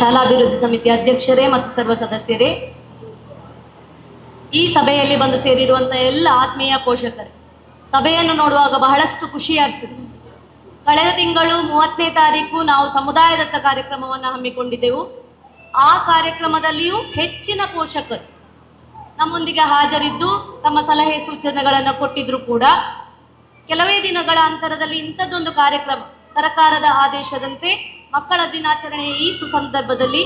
ಶಾಲಾಭಿವೃದ್ಧಿ ಸಮಿತಿ ಅಧ್ಯಕ್ಷರೇ ಮತ್ತು ಸರ್ವ ಸದಸ್ಯರೇ, ಈ ಸಭೆಯಲ್ಲಿ ಬಂದು ಸೇರಿರುವಂತಹ ಎಲ್ಲ ಆತ್ಮೀಯ ಪೋಷಕರು, ಸಭೆಯನ್ನು ನೋಡುವಾಗ ಬಹಳಷ್ಟು ಖುಷಿಯಾಗ್ತದೆ. ಕಳೆದ ತಿಂಗಳು ಮೂವತ್ತನೇ ತಾರೀಕು ನಾವು ಸಮುದಾಯದತ್ತ ಕಾರ್ಯಕ್ರಮವನ್ನು ಹಮ್ಮಿಕೊಂಡಿದ್ದೆವು. ಆ ಕಾರ್ಯಕ್ರಮದಲ್ಲಿಯೂ ಹೆಚ್ಚಿನ ಪೋಷಕರು ನಮ್ಮೊಂದಿಗೆ ಹಾಜರಿದ್ದು ತಮ್ಮ ಸಲಹೆ ಸೂಚನೆಗಳನ್ನು ಕೊಟ್ಟಿದ್ರು ಕೂಡ. ಕೆಲವೇ ದಿನಗಳ ಅಂತರದಲ್ಲಿ ಇಂಥದ್ದೊಂದು ಕಾರ್ಯಕ್ರಮ ಸರ್ಕಾರದ ಆದೇಶದಂತೆ ಮಕ್ಕಳ ದಿನಾಚರಣೆಯ ಈ ಸುಸಂದರ್ಭದಲ್ಲಿ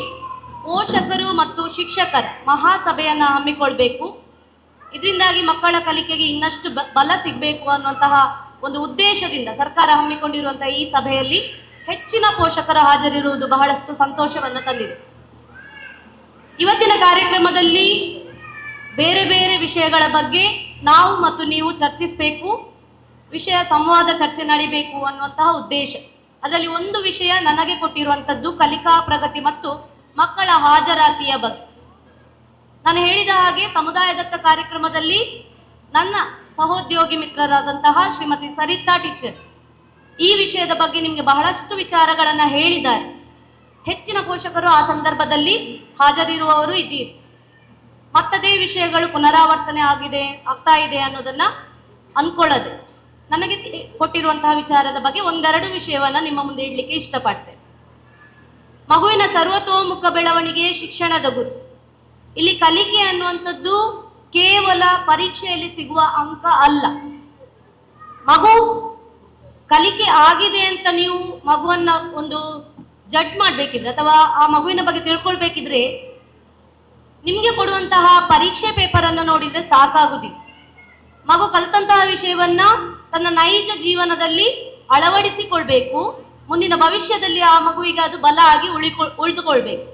ಪೋಷಕರು ಮತ್ತು ಶಿಕ್ಷಕರ ಮಹಾಸಭೆಯನ್ನು ಹಮ್ಮಿಕೊಳ್ಬೇಕು. ಇದರಿಂದಾಗಿ ಮಕ್ಕಳ ಕಲಿಕೆಗೆ ಇನ್ನಷ್ಟು ಬಲ ಸಿಗಬೇಕು ಅನ್ನುವಂತಹ ಒಂದು ಉದ್ದೇಶದಿಂದ ಸರ್ಕಾರ ಹಮ್ಮಿಕೊಂಡಿರುವಂತಹ ಈ ಸಭೆಯಲ್ಲಿ ಹೆಚ್ಚಿನ ಪೋಷಕರ ಹಾಜರಿರುವುದು ಬಹಳಷ್ಟು ಸಂತೋಷವನ್ನು ತಂದಿದೆ. ಇವತ್ತಿನ ಕಾರ್ಯಕ್ರಮದಲ್ಲಿ ಬೇರೆ ಬೇರೆ ವಿಷಯಗಳ ಬಗ್ಗೆ ನಾವು ಮತ್ತು ನೀವು ಚರ್ಚಿಸಬೇಕು, ವಿಷಯ ಸಂವಾದ ಚರ್ಚೆ ನಡಿಬೇಕು ಅನ್ನುವಂತಹ ಉದ್ದೇಶ. ಅದರಲ್ಲಿ ಒಂದು ವಿಷಯ ನನಗೆ ಕೊಟ್ಟಿರುವಂಥದ್ದು ಕಲಿಕಾ ಪ್ರಗತಿ ಮತ್ತು ಮಕ್ಕಳ ಹಾಜರಾತಿಯ ಬಗ್ಗೆ. ನಾನು ಹೇಳಿದ ಹಾಗೆ ಸಮುದಾಯದತ್ತ ಕಾರ್ಯಕ್ರಮದಲ್ಲಿ ನನ್ನ ಸಹೋದ್ಯೋಗಿ ಮಿತ್ರರಾದಂತಹ ಶ್ರೀಮತಿ ಸರಿತಾ ಟೀಚರ್ ಈ ವಿಷಯದ ಬಗ್ಗೆ ನಿಮಗೆ ಬಹಳಷ್ಟು ವಿಚಾರಗಳನ್ನು ಹೇಳಿದ್ದಾರೆ. ಹೆಚ್ಚಿನ ಪೋಷಕರು ಆ ಸಂದರ್ಭದಲ್ಲಿ ಹಾಜರಿರುವವರು ಇದ್ದೀರಿ. ಮತ್ತದೇ ವಿಷಯಗಳು ಪುನರಾವರ್ತನೆ ಆಗಿದೆ, ಆಗ್ತಾ ಇದೆ ಅನ್ನೋದನ್ನ ಅನ್ಕೊಳ್ಳದೆ ನನಗೆ ಕೊಟ್ಟಿರುವಂತಹ ವಿಚಾರದ ಬಗ್ಗೆ ಒಂದೆರಡು ವಿಷಯವನ್ನ ನಿಮ್ಮ ಮುಂದೆ ಇಡ್ಲಿಕ್ಕೆ ಇಷ್ಟಪಡ್ತೇನೆ ಮಗುವಿನ ಸರ್ವತೋಮುಖ ಬೆಳವಣಿಗೆ ಶಿಕ್ಷಣದ ಗುರು. ಇಲ್ಲಿ ಕಲಿಕೆ ಅನ್ನುವಂಥದ್ದು ಕೇವಲ ಪರೀಕ್ಷೆಯಲ್ಲಿ ಸಿಗುವ ಅಂಕ ಅಲ್ಲ. ಮಗು ಕಲಿಕೆ ಆಗಿದೆ ಅಂತ ನೀವು ಮಗುವನ್ನ ಒಂದು ಜಡ್ಜ್ ಮಾಡ್ಬೇಕಿದ್ರೆ ಅಥವಾ ಆ ಮಗುವಿನ ಬಗ್ಗೆ ತಿಳ್ಕೊಳ್ಬೇಕಿದ್ರೆ ನಿಮ್ಗೆ ಕೊಡುವಂತಹ ಪರೀಕ್ಷೆ ಪೇಪರ್ ಅನ್ನು ನೋಡಿದ್ರೆ ಸಾಕಾಗುದಿಲ್ಲ. ಮಗು ಕಲಿತಂತಹ ವಿಷಯವನ್ನ ತನ್ನ ನೈಜ ಜೀವನದಲ್ಲಿ ಅಳವಡಿಸಿಕೊಳ್ಬೇಕು. ಮುಂದಿನ ಭವಿಷ್ಯದಲ್ಲಿ ಆ ಮಗುವಿಗೆ ಅದು ಬಲ ಆಗಿ ಉಳಿಕೊ, ಉಳಿದುಕೊಳ್ಬೇಕು.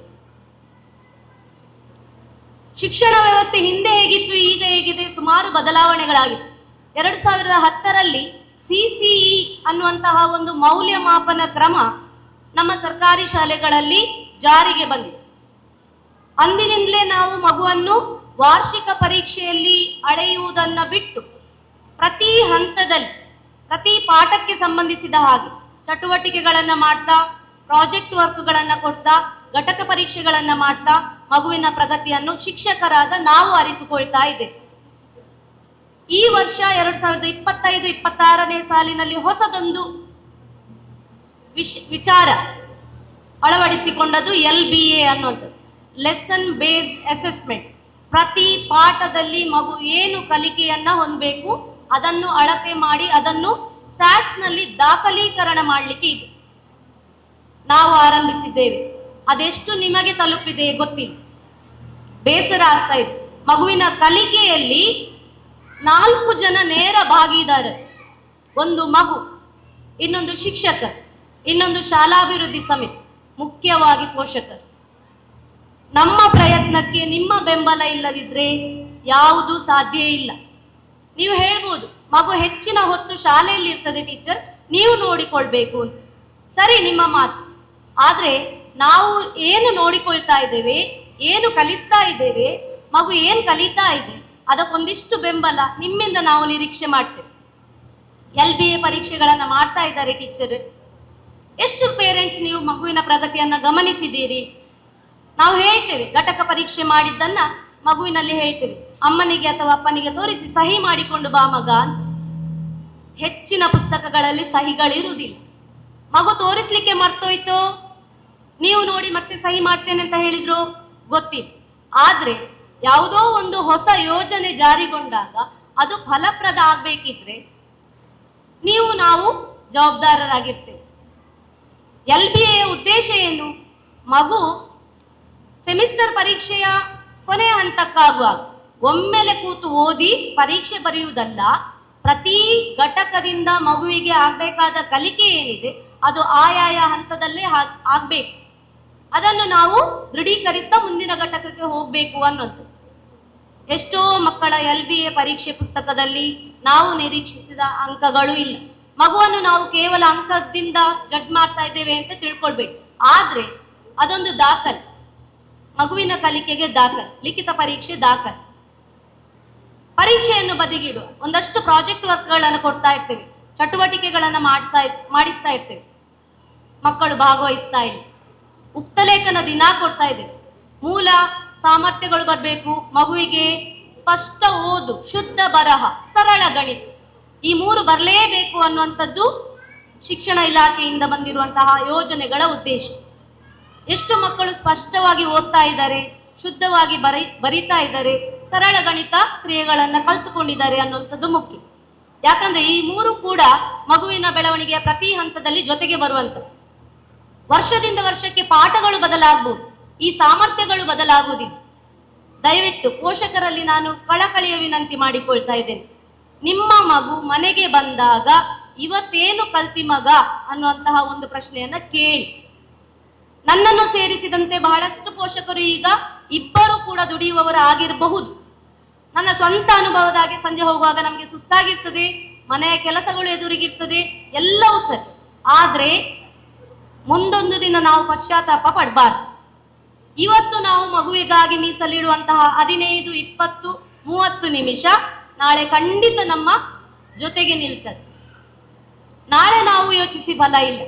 ಶಿಕ್ಷಣ ವ್ಯವಸ್ಥೆ ಹಿಂದೆ ಹೇಗಿತ್ತು, ಈಗ ಹೇಗಿದೆ ಸುಮಾರು ಬದಲಾವಣೆಗಳಾಗಿತ್ತು. ಎರಡು ಸಾವಿರದ ಹತ್ತರಲ್ಲಿ ಸಿಸಿಇ ಅನ್ನುವಂತಹ ಒಂದು ಮೌಲ್ಯಮಾಪನ ಕ್ರಮ ನಮ್ಮ ಸರ್ಕಾರಿ ಶಾಲೆಗಳಲ್ಲಿ ಜಾರಿಗೆ ಬಂದಿದೆ ಅಂದಿನಿಂದಲೇ ನಾವು ಮಗುವನ್ನು ವಾರ್ಷಿಕ ಪರೀಕ್ಷೆಯಲ್ಲಿ ಅಳೆಯುವುದನ್ನ ಬಿಟ್ಟು ಪ್ರತಿ ಹಂತದಲ್ಲಿ, ಪ್ರತಿ ಪಾಠಕ್ಕೆ ಸಂಬಂಧಿಸಿದ ಹಾಗೆ ಚಟುವಟಿಕೆಗಳನ್ನು ಮಾಡ್ತಾ, ಪ್ರಾಜೆಕ್ಟ್ ವರ್ಕ್ಗಳನ್ನು ಕೊಡ್ತಾ, ಘಟಕ ಪರೀಕ್ಷೆಗಳನ್ನು ಮಾಡ್ತಾ ಮಗುವಿನ ಪ್ರಗತಿಯನ್ನು ಶಿಕ್ಷಕರಾದ ನಾವು ಅರಿತುಕೊಳ್ತಾ ಇದೆ ಈ ವರ್ಷ ಎರಡ್ ಸಾವಿರದ ಇಪ್ಪತ್ತೈದು, ಇಪ್ಪತ್ತಾರನೇ ಸಾಲಿನಲ್ಲಿ ಹೊಸದೊಂದು ವಿಚಾರ ಅಳವಡಿಸಿಕೊಂಡದ್ದು ಎಲ್ ಬಿ ಎ ಅನ್ನುವಂಥದ್ದು. ಲೆಸನ್ ಬೇಸ್ಡ್ ಅಸೆಸ್ಮೆಂಟ್ ಪ್ರತಿ ಪಾಠದಲ್ಲಿ ಮಗು ಏನು ಕಲಿಕೆಯನ್ನ ಹೊಂದಬೇಕು, ಅದನ್ನು ಅಳತೆ ಮಾಡಿ, ಅದನ್ನು ಸ್ಯಾಟ್ಸ್ನಲ್ಲಿ ದಾಖಲೀಕರಣ ಮಾಡಲಿಕ್ಕೆ ಇದೆ. ನಾವು ಆರಂಭಿಸಿದ್ದೇವೆ. ಅದೆಷ್ಟು ನಿಮಗೆ ತಲುಪಿದೆ ಗೊತ್ತಿಲ್ಲ. ಬೇಸರ ಆಗ್ತಾ ಇದೆ. ಮಗುವಿನ ಕಲಿಕೆಯಲ್ಲಿ ನಾಲ್ಕು ಜನ ನೇರ ಭಾಗಿದಾರರು. ಒಂದು ಮಗು, ಇನ್ನೊಂದು ಶಿಕ್ಷಕ, ಇನ್ನೊಂದು ಶಾಲಾಭಿವೃದ್ಧಿ ಸಮಿತಿ, ಮುಖ್ಯವಾಗಿ ಪೋಷಕರು. ನಮ್ಮ ಪ್ರಯತ್ನಕ್ಕೆ ನಿಮ್ಮ ಬೆಂಬಲ ಇಲ್ಲದಿದ್ರೆ ಯಾವುದು ಸಾಧ್ಯ ಇಲ್ಲ. ನೀವು ಹೇಳ್ಬೋದು, ಮಗು ಹೆಚ್ಚಿನ ಹೊತ್ತು ಶಾಲೆಯಲ್ಲಿ ಇರ್ತದೆ ಟೀಚರ್ ನೀವು ನೋಡಿಕೊಳ್ಬೇಕು ಅಂತ. ಸರಿ, ನಿಮ್ಮ ಮಾತು. ಆದ್ರೆ ನಾವು ಏನು ನೋಡಿಕೊಳ್ತಾ ಇದ್ದೇವೆ, ಏನು ಕಲಿಸ್ತಾ ಇದ್ದೇವೆ, ಮಗು ಏನು ಕಲಿತಾ ಇದೆ, ಅದಕ್ಕೊಂದಿಷ್ಟು ಬೆಂಬಲ ನಿಮ್ಮಿಂದ ನಾವು ನಿರೀಕ್ಷೆ ಮಾಡ್ತೇವೆ. ಎಲ್ ಬಿ ಎ ಪರೀಕ್ಷೆಗಳನ್ನ ಮಾಡ್ತಾ ಇದ್ದಾರೆ ಟೀಚರ್ ಎಷ್ಟು ಪೇರೆಂಟ್ಸ್ ನೀವು ಮಗುವಿನ ಪ್ರಗತಿಯನ್ನ ಗಮನಿಸಿದ್ದೀರಿ? ನಾವು ಹೇಳ್ತೇವೆ, ಘಟಕ ಪರೀಕ್ಷೆ ಮಾಡಿದ್ದನ್ನ ಮಗುವಿನಲ್ಲಿ ಹೇಳ್ತೇವೆ. ಅಮ್ಮನಿಗೆ ಅಥವಾ ಅಪ್ಪನಿಗೆ ತೋರಿಸಿ, ಸಹಿ ಮಾಡಿಕೊಂಡು ಬಾ ಮಗ ಹೆಚ್ಚಿನ ಪುಸ್ತಕಗಳಲ್ಲಿ ಸಹಿಗಳಿರುವುದಿಲ್ಲ. ಮಗು ತೋರಿಸ್ಲಿಕ್ಕೆ ಮರ್ತೋಯ್ತು? ನೀವು ನೋಡಿ ಮತ್ತೆ ಸಹಿ ಮಾಡ್ತೇನೆ ಅಂತ ಹೇಳಿದ್ರು? ಗೊತ್ತಿಲ್ಲ. ಆದ್ರೆ ಯಾವುದೋ ಒಂದು ಹೊಸ ಯೋಜನೆ ಜಾರಿಗೊಂಡಾಗ ಅದು ಫಲಪ್ರದ ಆಗ್ಬೇಕಿದ್ರೆ ನೀವು ನಾವು ಜವಾಬ್ದಾರರಾಗಿರ್ತೇವೆ. ಎಲ್ ಬಿ ಎ ಉದ್ದೇಶ ಏನು? ಮಗು ಸೆಮಿಸ್ಟರ್ ಪರೀಕ್ಷೆಯ ಕೊನೆ ಹಂತಕ್ಕಾಗುವಾಗ ಒಮ್ಮೆಲೆ ಕೂತು ಓದಿ ಪರೀಕ್ಷೆ ಬರೆಯುವುದಲ್ಲ, ಪ್ರತಿ ಘಟಕದಿಂದ ಮಗುವಿಗೆ ಆಗಬೇಕಾದ ಕಲಿಕೆ ಏನಿದೆ, ಅದು ಆಯಾಯ ಹಂತದಲ್ಲೇ ಆಗ್ಬೇಕು. ಅದನ್ನು ನಾವು ದೃಢೀಕರಿಸ್ತಾ ಮುಂದಿನ ಘಟಕಕ್ಕೆ ಹೋಗಬೇಕು ಅನ್ನೋದು. ಎಷ್ಟೋ ಮಕ್ಕಳ ಎಲ್ ಬಿ ಎ ಪರೀಕ್ಷೆ ಪುಸ್ತಕದಲ್ಲಿ ನಾವು ನಿರೀಕ್ಷಿಸಿದ ಅಂಕಗಳು ಇಲ್ಲ. ಮಗುವನ್ನು ನಾವು ಕೇವಲ ಅಂಕದಿಂದ ಜಡ್ಜ್ ಮಾಡ್ತಾ ಇದ್ದೇವೆ ಅಂತ ತಿಳ್ಕೊಳ್ಬೇಕು. ಆದ್ರೆ ಅದೊಂದು ದಾಖಲೆ. ಮಗುವಿನ ಕಲಿಕೆಗೆ ದಾಖಲ್, ಲಿಖಿತ ಪರೀಕ್ಷೆ ದಾಖಲ್. ಪರೀಕ್ಷೆಯನ್ನು ಬದಿಗಿಡುವ ಒಂದಷ್ಟು ಪ್ರಾಜೆಕ್ಟ್ ವರ್ಕ್ಗಳನ್ನು ಕೊಡ್ತಾ ಇರ್ತೇವೆ, ಚಟುವಟಿಕೆಗಳನ್ನು ಮಾಡ್ತಾ ಮಾಡಿಸ್ತಾ ಇರ್ತೇವೆ. ಮಕ್ಕಳು ಭಾಗವಹಿಸ್ತಾ ಇಲ್ಲ. ಉಕ್ತಲೇಖನ ದಿನ ಕೊಡ್ತಾ ಇದೆ ಮೂಲ ಸಾಮರ್ಥ್ಯಗಳು ಬರಬೇಕು, ಮಗುವಿಗೆ ಸ್ಪಷ್ಟ ಓದು, ಶುದ್ಧ ಬರಹ, ಸರಳ ಗಣಿತ. ಈ ಮೂರು ಬರಲೇಬೇಕು ಅನ್ನುವಂಥದ್ದು ಶಿಕ್ಷಣ ಇಲಾಖೆಯಿಂದ ಬಂದಿರುವಂತಹ ಯೋಜನೆಗಳ ಉದ್ದೇಶ. ಎಷ್ಟು ಮಕ್ಕಳು ಸ್ಪಷ್ಟವಾಗಿ ಓದ್ತಾ ಇದ್ದಾರೆ, ಶುದ್ಧವಾಗಿ ಬರಿ, ಬರಿತಾ ಇದ್ದಾರೆ, ಸರಳ ಗಣಿತ ಕ್ರಿಯೆಗಳನ್ನ ಕಲ್ತುಕೊಂಡಿದ್ದಾರೆ ಅನ್ನುವಂಥದ್ದು ಮುಖ್ಯ. ಯಾಕಂದ್ರೆ ಈ ಮೂರು ಕೂಡ ಮಗುವಿನ ಬೆಳವಣಿಗೆಯ ಪ್ರತಿ ಹಂತದಲ್ಲಿ ಜೊತೆಗೆ ಬರುವಂತ ವರ್ಷದಿಂದ ವರ್ಷಕ್ಕೆ ಪಾಠಗಳು ಬದಲಾಗಬಹುದು ಈ ಸಾಮರ್ಥ್ಯಗಳು ಬದಲಾಗುವುದಿಲ್ಲ. ದಯವಿಟ್ಟು ಪೋಷಕರಲ್ಲಿ ನಾನು ಕಳಕಳಿಯ ವಿನಂತಿ ಮಾಡಿಕೊಳ್ತಾ ಇದ್ದೇನೆ. ನಿಮ್ಮ ಮಗು ಮನೆಗೆ ಬಂದಾಗ ಇವತ್ತೇನು ಕಲ್ತಿ ಮಗ ಅನ್ನುವಂತಹ ಒಂದು ಪ್ರಶ್ನೆಯನ್ನ ಕೇಳಿ. ನನ್ನನ್ನು ಸೇರಿಸಿದಂತೆ ಬಹಳಷ್ಟು ಪೋಷಕರು ಈಗ ಇಬ್ಬರು ಕೂಡ ದುಡಿಯುವವರು ಆಗಿರಬಹುದು ನನ್ನ ಸ್ವಂತ ಅನುಭವದಾಗೆ ಸಂಜೆ ಹೋಗುವಾಗ ನಮಗೆ ಸುಸ್ತಾಗಿರ್ತದೆ, ಮನೆಯ ಕೆಲಸಗಳು ಎದುರಿಗಿರ್ತದೆ, ಎಲ್ಲವೂ ಸರಿ. ಆದ್ರೆ ಮುಂದೊಂದು ದಿನ ನಾವು ಪಶ್ಚಾತ್ತಾಪ ಪಡಬಾರ್ದು. ಇವತ್ತು ನಾವು ಮಗುವಿಗಾಗಿ ಮೀಸಲಿಡುವಂತಹ ಹದಿನೈದು, ಇಪ್ಪತ್ತು, ಮೂವತ್ತು ನಿಮಿಷ ನಾಳೆ ಖಂಡಿತ ನಮ್ಮ ಜೊತೆಗೆ ನಿಲ್ತದೆ. ನಾಳೆ ನಾವು ಯೋಚಿಸಿ ಬಲ ಇಲ್ಲ.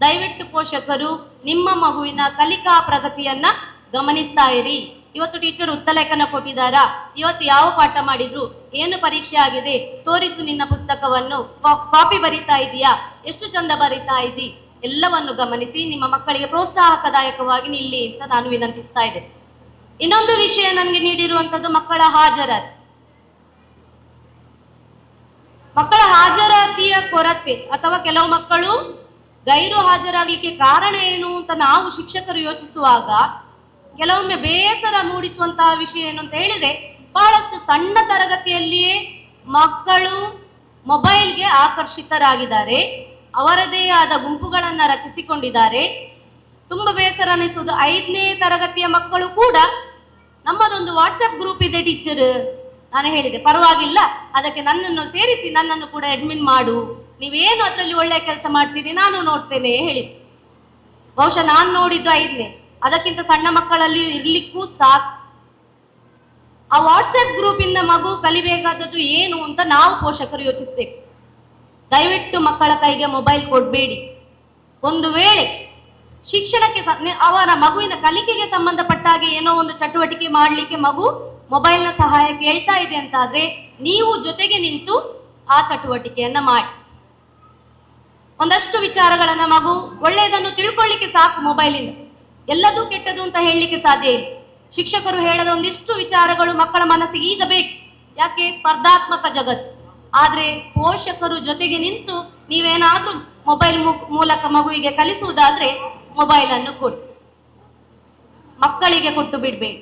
ದಯವಿಟ್ಟು ಪೋಷಕರು ನಿಮ್ಮ ಮಗುವಿನ ಕಲಿಕಾ ಪ್ರಗತಿಯನ್ನ ಗಮನಿಸ್ತಾ ಇರಿ. ಇವತ್ತು ಟೀಚರ್ ಉತ್ತಲೇಖನ ಕೊಟ್ಟಿದ್ದಾರಾ. ಇವತ್ತು ಯಾವ ಪಾಠ ಮಾಡಿದ್ರು? ಏನು ಪರೀಕ್ಷೆ ಆಗಿದೆ? ತೋರಿಸು ನಿನ್ನ ಪುಸ್ತಕವನ್ನು. ಕಾಪಿ ಬರಿತಾ ಇದೀಯಾ? ಎಷ್ಟು ಚಂದ ಬರಿತಾ ಇದ್ದಿ? ಎಲ್ಲವನ್ನು ಗಮನಿಸಿ ನಿಮ್ಮ ಮಕ್ಕಳಿಗೆ ಪ್ರೋತ್ಸಾಹಕದಾಯಕವಾಗಿ ನಿಲ್ಲಿ ಅಂತ ನಾನು ವಿನಂತಿಸ್ತಾ ಇದ್ದೆ. ಇನ್ನೊಂದು ವಿಷಯ ನನಗೆ ನೀಡಿರುವಂತದ್ದು ಮಕ್ಕಳ ಹಾಜರಾತಿ ಮಕ್ಕಳ ಹಾಜರಾತಿಯ ಕೊರತೆ ಅಥವಾ ಕೆಲವು ಮಕ್ಕಳು ಗೈರು ಹಾಜರಾಗಲಿಕ್ಕೆ ಕಾರಣ ಏನು ಅಂತ ನಾವು ಶಿಕ್ಷಕರು ಯೋಚಿಸುವಾಗ ಕೆಲವೊಮ್ಮೆ ಬೇಸರ ಮೂಡಿಸುವಂತಹ ವಿಷಯ ಏನು ಅಂತ ಹೇಳಿದ್ರೆ ಬಹಳಷ್ಟು ಸಣ್ಣ ತರಗತಿಯಲ್ಲಿಯೇ ಮಕ್ಕಳು ಮೊಬೈಲ್ಗೆ ಆಕರ್ಷಿತರಾಗಿದ್ದಾರೆ. ಅವರದೇ ಆದ ಗುಂಪುಗಳನ್ನು ರಚಿಸಿಕೊಂಡಿದ್ದಾರೆ. ತುಂಬ ಬೇಸರ ಅನಿಸುವುದು. ಐದನೇ ತರಗತಿಯ ಮಕ್ಕಳು ಕೂಡ ನಮ್ಮದೊಂದು ವಾಟ್ಸಪ್ ಗ್ರೂಪ್ ಇದೆ ಟೀಚರ್ ನಾನು ಹೇಳಿದೆ, ಪರವಾಗಿಲ್ಲ. ಅದಕ್ಕೆ ನನ್ನನ್ನು ಸೇರಿಸಿ ನನ್ನನ್ನು ಕೂಡ ಅಡ್ಮಿನ್ ಮಾಡು. ನೀವೇನು ಅದರಲ್ಲಿ ಒಳ್ಳೆ ಕೆಲಸ ಮಾಡ್ತೀರಿ ನಾನು ನೋಡ್ತೇನೆ, ಹೇಳಿ. ಬಹುಶಃ ನಾನು ನೋಡಿದ್ದು ಐದನೇ. ಅದಕ್ಕಿಂತ ಸಣ್ಣ ಮಕ್ಕಳಲ್ಲಿ ಇರ್ಲಿಕ್ಕೂ ಸಾಕು. ಆ ವಾಟ್ಸಪ್ ಗ್ರೂಪ್ ಇಂದ ಮಗು ಕಲಿಬೇಕಾದದ್ದು ಏನು ಅಂತ ನಾವು ಪೋಷಕರು ಯೋಚಿಸ್ಬೇಕು. ದಯವಿಟ್ಟು ಮಕ್ಕಳ ಕೈಗೆ ಮೊಬೈಲ್ ಕೊಡಬೇಡಿ. ಒಂದು ವೇಳೆ ಶಿಕ್ಷಣಕ್ಕೆ ಅವರ ಮಗುವಿನ ಕಲಿಕೆಗೆ ಸಂಬಂಧಪಟ್ಟ ಹಾಗೆ ಏನೋ ಒಂದು ಚಟುವಟಿಕೆ ಮಾಡಲಿಕ್ಕೆ ಮಗು ಮೊಬೈಲ್ನ ಸಹಾಯ ಕೇಳ್ತಾ ಇದೆ ಅಂತಾದ್ರೆ ನೀವು ಜೊತೆಗೆ ನಿಂತು ಆ ಚಟುವಟಿಕೆಯನ್ನ ಮಾಡಿ. ಒಂದಷ್ಟು ವಿಚಾರಗಳನ್ನ ಮಗು ಒಳ್ಳೆಯದನ್ನು ತಿಳ್ಕೊಳ್ಳಿಕ್ಕೆ ಸಾಕು ಮೊಬೈಲಿಂದ. ಎಲ್ಲದೂ ಕೆಟ್ಟದು ಅಂತ ಹೇಳಲಿಕ್ಕೆ ಸಾಧ್ಯ ಇಲ್ಲ. ಶಿಕ್ಷಕರು ಹೇಳದ ಒಂದಿಷ್ಟು ವಿಚಾರಗಳು ಮಕ್ಕಳ ಮನಸ್ಸಿಗೆ ಈಗ ಬೇಕು ಯಾಕೆ? ಸ್ಪರ್ಧಾತ್ಮಕ ಜಗತ್ತು. ಆದ್ರೆ ಪೋಷಕರು ಜೊತೆಗೆ ನಿಂತು ನೀವೇನಾದ್ರೂ ಮೊಬೈಲ್ ಮೂಲಕ ಮಗುವಿಗೆ ಕಲಿಸುವುದಾದ್ರೆ ಮೊಬೈಲ್ ಅನ್ನು ಕೊಡಿ. ಮಕ್ಕಳಿಗೆ ಕೊಟ್ಟು ಬಿಡ್ಬೇಡಿ.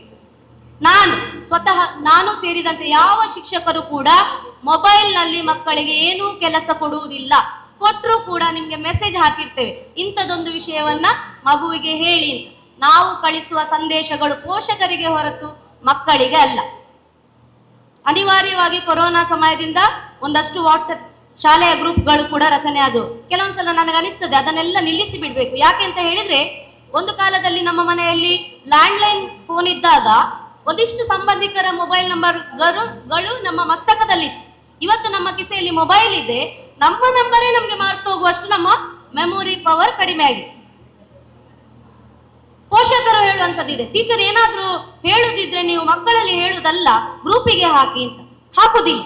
ನಾನು ಸ್ವತಃ ನಾನು ಸೇರಿದಂತೆ ಯಾವ ಶಿಕ್ಷಕರು ಕೂಡ ಮೊಬೈಲ್ನಲ್ಲಿ ಮಕ್ಕಳಿಗೆ ಏನೂ ಕೆಲಸ ಕೊಡುವುದಿಲ್ಲ. ಕೊಟ್ಟರು ಕೂಡ ನಿಮಗೆ ಮೆಸೇಜ್ ಹಾಕಿರ್ತೇವೆ. ಇಂಥದೊಂದು ವಿಷಯವನ್ನ ಮಗುವಿಗೆ ಹೇಳಿ ನಾವು ಕಳಿಸುವ ಸಂದೇಶಗಳು ಪೋಷಕರಿಗೆ ಹೊರತು ಮಕ್ಕಳಿಗೆ ಅಲ್ಲ. ಅನಿವಾರ್ಯವಾಗಿ ಕೊರೋನಾ ಸಮಯದಿಂದ ಒಂದಷ್ಟು ವಾಟ್ಸಪ್ ಶಾಲೆಯ ಗ್ರೂಪ್ಗಳು ಕೂಡ ರಚನೆ ಆದವು. ಕೆಲವೊಂದ್ಸಲ ನನಗೆ ಅನಿಸ್ತದೆ, ಅದನ್ನೆಲ್ಲ ನಿಲ್ಲಿಸಿ ಬಿಡ್ಬೇಕು. ಯಾಕೆ ಅಂತ ಹೇಳಿದ್ರೆ, ಒಂದು ಕಾಲದಲ್ಲಿ ನಮ್ಮ ಮನೆಯಲ್ಲಿ ಲ್ಯಾಂಡ್ಲೈನ್ ಫೋನ್ ಇದ್ದಾಗ ಒಂದಿಷ್ಟು ಸಂಬಂಧಿಕರ ಮೊಬೈಲ್ ನಂಬರ್ಗಳು ನಮ್ಮ ಮಸ್ತಕದಲ್ಲಿ ಇವತ್ತು ನಮ್ಮ ಕಿಸೆಯಲ್ಲಿ ಮೊಬೈಲ್ ಇದೆ. ನಮ್ಮ ನಂಬರೇ ನಮ್ಗೆ ಮಾರ್ಕ್ ಹೋಗುವಷ್ಟು ನಮ್ಮ ಮೆಮೊರಿ ಪವರ್ ಕಡಿಮೆ ಆಗಿದೆ. ಪೋಷಕರು ಹೇಳುವಂತದ್ದಿದೆ ಟೀಚರ್ ಏನಾದ್ರೂ ಹೇಳುದಿದ್ರೆ ನೀವು ಮಕ್ಕಳಲ್ಲಿ ಹೇಳುದಲ್ಲ ಗ್ರೂಪಿಗೆ ಹಾಕಿ ಅಂತ. ಹಾಕುದಿಲ್ಲ.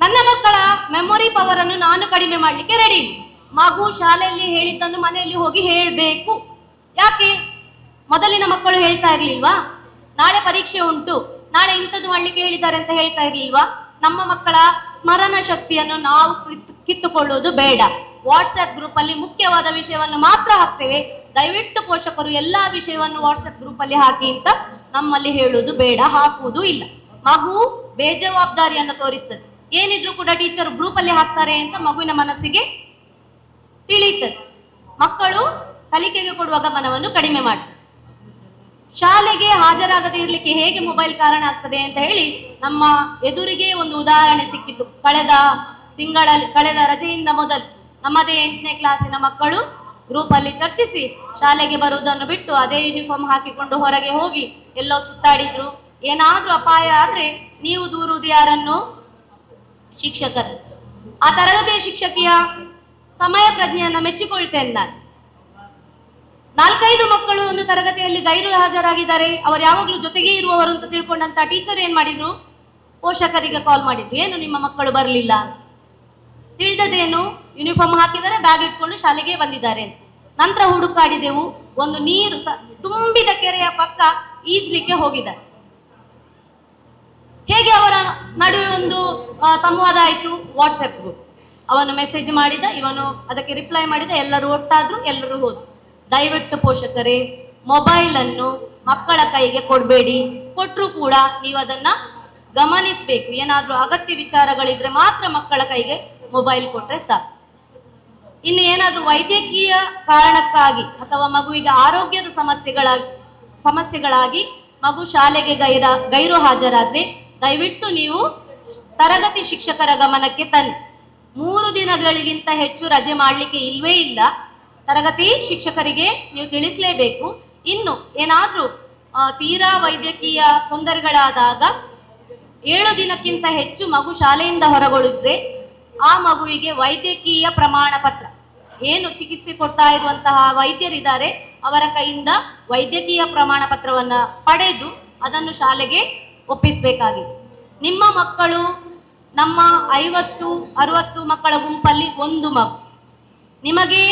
ನನ್ನ ಮಕ್ಕಳ ಮೆಮೊರಿ ಪವರ್ ಅನ್ನು ನಾನು ಕಡಿಮೆ ಮಾಡ್ಲಿಕ್ಕೆ ರೆಡಿ ಮಗು ಶಾಲೆಯಲ್ಲಿ ಹೇಳಿದ್ದನ್ನು ಮನೆಯಲ್ಲಿ ಹೋಗಿ ಹೇಳಬೇಕು. ಯಾಕೆ? ಮೊದಲಿನ ಮಕ್ಕಳು ಹೇಳ್ತಾ ಇರ್ಲಿಲ್ವಾ? ನಾಳೆ ಪರೀಕ್ಷೆ ಉಂಟು. ನಾಳೆ ಇಂಥದ್ದು ಮಾಡ್ಲಿಕ್ಕೆ ಹೇಳಿದ್ದಾರೆ ಅಂತ ಹೇಳ್ತಾ ಇರ್ಲಿಲ್ವಾ? ನಮ್ಮ ಮಕ್ಕಳ ಸ್ಮರಣ ಶಕ್ತಿಯನ್ನು ನಾವು ಕಿತ್ತು- ಕಿತ್ತುಕೊಳ್ಳುವುದು ಬೇಡ. ವಾಟ್ಸ್ಆಪ್ ಗ್ರೂಪ್ ಅಲ್ಲಿ ಮುಖ್ಯವಾದ ವಿಷಯವನ್ನು ಮಾತ್ರ ಹಾಕ್ತೇವೆ. ದಯವಿಟ್ಟು ಪೋಷಕರು ಎಲ್ಲಾ ವಿಷಯವನ್ನು ವಾಟ್ಸ್ಆಪ್ ಗ್ರೂಪ್ ಅಲ್ಲಿ ಹಾಕಿ ಅಂತ ನಮ್ಮಲ್ಲಿ ಹೇಳುವುದು ಬೇಡ, ಹಾಕುವುದು ಇಲ್ಲ. ಮಗು ಬೇಜವಾಬ್ದಾರಿಯನ್ನು ತೋರಿಸ್ತದೆ. ಏನಿದ್ರು ಕೂಡ ಟೀಚರ್ ಗ್ರೂಪ್ ಅಲ್ಲಿ ಹಾಕ್ತಾರೆ ಅಂತ ಮಗುವಿನ ಮನಸ್ಸಿಗೆ ತಿಳಿಯುತ್ತದೆ. ಮಕ್ಕಳು ಕಲಿಕೆಗೆ ಕೊಡುವ ಗಮನವನ್ನು ಕಡಿಮೆ ಮಾಡಿ. ಶಾಲೆಗೆ ಹಾಜರಾಗದೇ ಇರಲಿಕ್ಕೆ ಹೇಗೆ ಮೊಬೈಲ್ ಕಾರಣ ಆಗ್ತದೆ ಅಂತ ಹೇಳಿ ನಮ್ಮ ಎದುರಿಗೆ ಒಂದು ಉದಾಹರಣೆ ಸಿಕ್ಕಿತು. ಕಳೆದ ತಿಂಗಳಲ್ಲಿ ಕಳೆದ ರಜೆಯಿಂದ ಮೊದಲು ನಮ್ಮದೇ ಎಂಟನೇ ಕ್ಲಾಸಿನ ಮಕ್ಕಳು ಗ್ರೂಪ್ ಅಲ್ಲಿ ಚರ್ಚಿಸಿ ಶಾಲೆಗೆ ಬರುವುದನ್ನು ಬಿಟ್ಟು ಅದೇ ಯೂನಿಫಾರ್ಮ್ ಹಾಕಿಕೊಂಡು ಹೊರಗೆ ಹೋಗಿ ಎಲ್ಲೋ ಸುತ್ತಾಡಿದ್ರು. ಏನಾದ್ರೂ ಅಪಾಯ ಆದ್ರೆ ನೀವು ದೂರುವುದು ಯಾರನ್ನು? ಶಿಕ್ಷಕರು. ಆ ತರಗತಿಯ ಶಿಕ್ಷಕಿಯ ಸಮಯ ಪ್ರಜ್ಞೆಯನ್ನ ಮೆಚ್ಚಿಕೊಳ್ತೇನೆ ನಾನು. ನಾಲ್ಕೈದು ಮಕ್ಕಳು ಒಂದು ತರಗತಿಯಲ್ಲಿ ಗೈರು ಹಾಜರಾಗಿದ್ದಾರೆ. ಅವರು ಯಾವಾಗಲೂ ಜೊತೆಗೆ ಇರುವವರು ಅಂತ ತಿಳ್ಕೊಂಡಂತ ಟೀಚರ್ ಏನ್ ಮಾಡಿದ್ರು? ಪೋಷಕರಿಗೆ ಕಾಲ್ ಮಾಡಿದ್ರು. ಏನು ನಿಮ್ಮ ಮಕ್ಕಳು ಬರಲಿಲ್ಲ? ತಿಳಿದದೇನು ಯೂನಿಫಾರ್ಮ್ ಹಾಕಿದರೆ ಬ್ಯಾಗ್ ಇಟ್ಕೊಂಡು ಶಾಲೆಗೆ ಬಂದಿದ್ದಾರೆ ನಂತರ ಹುಡುಕಾಡಿದೆವು ಒಂದು ನೀರು ತುಂಬಿದ ಕೆರೆಯ ಪಕ್ಕ ಈಜ್ಲಿಕ್ಕೆ ಹೋಗಿದ್ದಾರೆ. ಹೇಗೆ ಅವರ ನಡುವೆ ಒಂದು ಸಂವಾದ ಆಯಿತು? ವಾಟ್ಸಪ್ ಗ್ರೂಪ್ ಅವನು ಮೆಸೇಜ್ ಮಾಡಿದ, ಇವನು ಅದಕ್ಕೆ ರಿಪ್ಲೈ ಮಾಡಿದ, ಎಲ್ಲರೂ ಒಟ್ಟಾದ್ರು, ಎಲ್ಲರೂ ಹೋದ್ರು. ದಯವಿಟ್ಟು ಪೋಷಕರೇ ಮೊಬೈಲ್ ಅನ್ನು ಮಕ್ಕಳ ಕೈಗೆ ಕೊಡಬೇಡಿ. ಕೊಟ್ಟರು ಕೂಡ ನೀವು ಅದನ್ನ ಗಮನಿಸಬೇಕು. ಏನಾದರೂ ಅಗತ್ಯ ವಿಚಾರಗಳಿದ್ರೆ ಮಾತ್ರ ಮಕ್ಕಳ ಕೈಗೆ ಮೊಬೈಲ್ ಕೊಟ್ರೆ ಸಾಕು. ಇನ್ನು ಏನಾದರೂ ವೈದ್ಯಕೀಯ ಕಾರಣಕ್ಕಾಗಿ ಅಥವಾ ಮಗುವಿಗೆ ಆರೋಗ್ಯದ ಸಮಸ್ಯೆಗಳ, ಸಮಸ್ಯೆಗಳಾಗಿ ಮಗು ಶಾಲೆಗೆ ಗೈರ, ಗೈರು ಹಾಜರಾದ್ರೆ ದಯವಿಟ್ಟು ನೀವು ತರಗತಿ ಶಿಕ್ಷಕರ ಗಮನಕ್ಕೆ ತನ್ನಿ. ಮೂರು ದಿನಗಳಿಗಿಂತ ಹೆಚ್ಚು ರಜೆ ಮಾಡಲಿಕ್ಕೆ ಇಲ್ವೇ ಇಲ್ಲ. ತರಗತಿ ಶಿಕ್ಷಕರಿಗೆ ನೀವು ತಿಳಿಸಲೇಬೇಕು. ಇನ್ನು ಏನಾದರೂ ತೀರಾ ವೈದ್ಯಕೀಯ ತೊಂದರೆಗಳಾದಾಗ ಏಳು ದಿನಕ್ಕಿಂತ ಹೆಚ್ಚು ಮಗು ಶಾಲೆಯಿಂದ ಹೊರಗೊಳಿದ್ರೆ ಆ ಮಗುವಿಗೆ ವೈದ್ಯಕೀಯ ಪ್ರಮಾಣ ಪತ್ರ ಏನು ಚಿಕಿತ್ಸೆ ಕೊಡ್ತಾ ಇರುವಂತಹ ವೈದ್ಯರಿದ್ದಾರೆ, ಅವರ ಕೈಯಿಂದ ವೈದ್ಯಕೀಯ ಪ್ರಮಾಣ ಪತ್ರವನ್ನು ಪಡೆದು ಅದನ್ನು ಶಾಲೆಗೆ ಒಪ್ಪಿಸಬೇಕಾಗಿದೆ. ನಿಮ್ಮ ಮಕ್ಕಳು, ನಮ್ಮ ಐವತ್ತು, ಅರವತ್ತು ಮಕ್ಕಳ ಗುಂಪಲ್ಲಿ ಒಂದು ಮಗು. ನಿಮಗೆ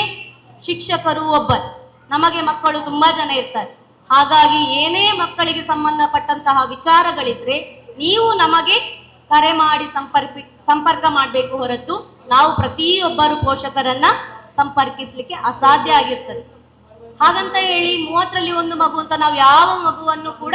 ಶಿಕ್ಷಕರು ಒಬ್ಬರು. ನಮಗೆ ಮಕ್ಕಳು ತುಂಬಾ ಜನ ಇರ್ತಾರೆ. ಹಾಗಾಗಿ ಏನೇ ಮಕ್ಕಳಿಗೆ ಸಂಬಂಧಪಟ್ಟಂತಹ ವಿಚಾರಗಳಿದ್ರೆ ನೀವು ನಮಗೆ ಕರೆ ಮಾಡಿ ಸಂಪರ್ಕ ಸಂಪರ್ಕ ಮಾಡಬೇಕು ಹೊರತು ನಾವು ಪ್ರತಿಯೊಬ್ಬರು ಪೋಷಕರನ್ನ ಸಂಪರ್ಕಿಸ್ಲಿಕ್ಕೆ ಅಸಾಧ್ಯ ಆಗಿರ್ತದೆ. ಹಾಗಂತ ಹೇಳಿ ಮೂವತ್ತರಲ್ಲಿ ಒಂದು ಮಗು ಅಂತ ನಾವು ಯಾವ ಮಗುವನ್ನು ಕೂಡ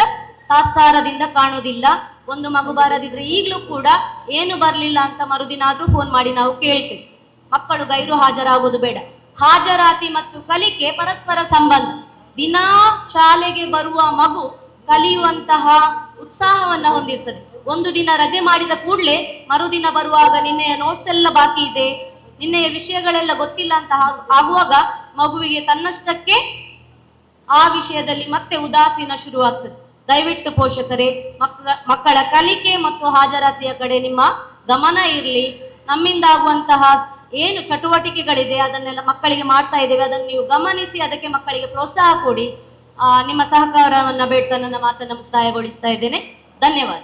ತಾತ್ಸಾರದಿಂದ ಕಾಣುವುದಿಲ್ಲ. ಒಂದು ಮಗು ಬರದಿದ್ರೆ ಈಗಲೂ ಕೂಡ ಏನು ಬರಲಿಲ್ಲ ಅಂತ ಮರುದಿನ ಆದ್ರೂ ಫೋನ್ ಮಾಡಿ ನಾವು ಕೇಳ್ತೇವೆ. ಮಕ್ಕಳು ಗೈರು ಹಾಜರಾಗೋದು ಬೇಡ. ಹಾಜರಾತಿ ಮತ್ತು ಕಲಿಕೆ ಪರಸ್ಪರ ಸಂಬಂಧ. ದಿನಾ ಶಾಲೆಗೆ ಬರುವ ಮಗು ಕಲಿಯುವಂತಹ ಉತ್ಸಾಹವನ್ನು ಹೊಂದಿರ್ತದೆ. ಒಂದು ದಿನ ರಜೆ ಮಾಡಿದ ಕೂಡಲೇ ಮರುದಿನ ಬರುವಾಗ ನಿನ್ನೆಯ ನೋಟ್ಸ್ ಎಲ್ಲ ಬಾಕಿ ಇದೆ. ನಿನ್ನೆಯ ವಿಷಯಗಳೆಲ್ಲ ಗೊತ್ತಿಲ್ಲ ಅಂತ ಆಗ್- ಆಗುವಾಗ ಮಗುವಿಗೆ ತನ್ನಷ್ಟಕ್ಕೆ ಆ ವಿಷಯದಲ್ಲಿ ಮತ್ತೆ ಉದಾಸೀನ ಶುರುವಾಗ್ತದೆ. ದಯವಿಟ್ಟು ಪೋಷಕರೇ ಮಕ್ಕಳ ಮಕ್ಕಳ ಕಲಿಕೆ ಮತ್ತು ಹಾಜರಾತಿಯ ಕಡೆ ನಿಮ್ಮ ಗಮನ ಇರಲಿ. ನಮ್ಮಿಂದ ಆಗುವಂತಹ ಏನು ಚಟುವಟಿಕೆಗಳಿದೆ, ಅದನ್ನೆಲ್ಲ ಮಕ್ಕಳಿಗೆ ಮಾಡ್ತಾ ಇದ್ದೇವೆ, ಅದನ್ನು ನೀವು ಗಮನಿಸಿ, ಅದಕ್ಕೆ ಮಕ್ಕಳಿಗೆ ಪ್ರೋತ್ಸಾಹ ಕೊಡಿ. ನಿಮ್ಮ ಸಹಕಾರವನ್ನು ಬೇಡ್ತಾ ನನ್ನ ಮಾತನ್ನು ಮುಕ್ತಾಯಗೊಳಿಸ್ತಾ ಇದ್ದೇನೆ. ಧನ್ಯವಾದ.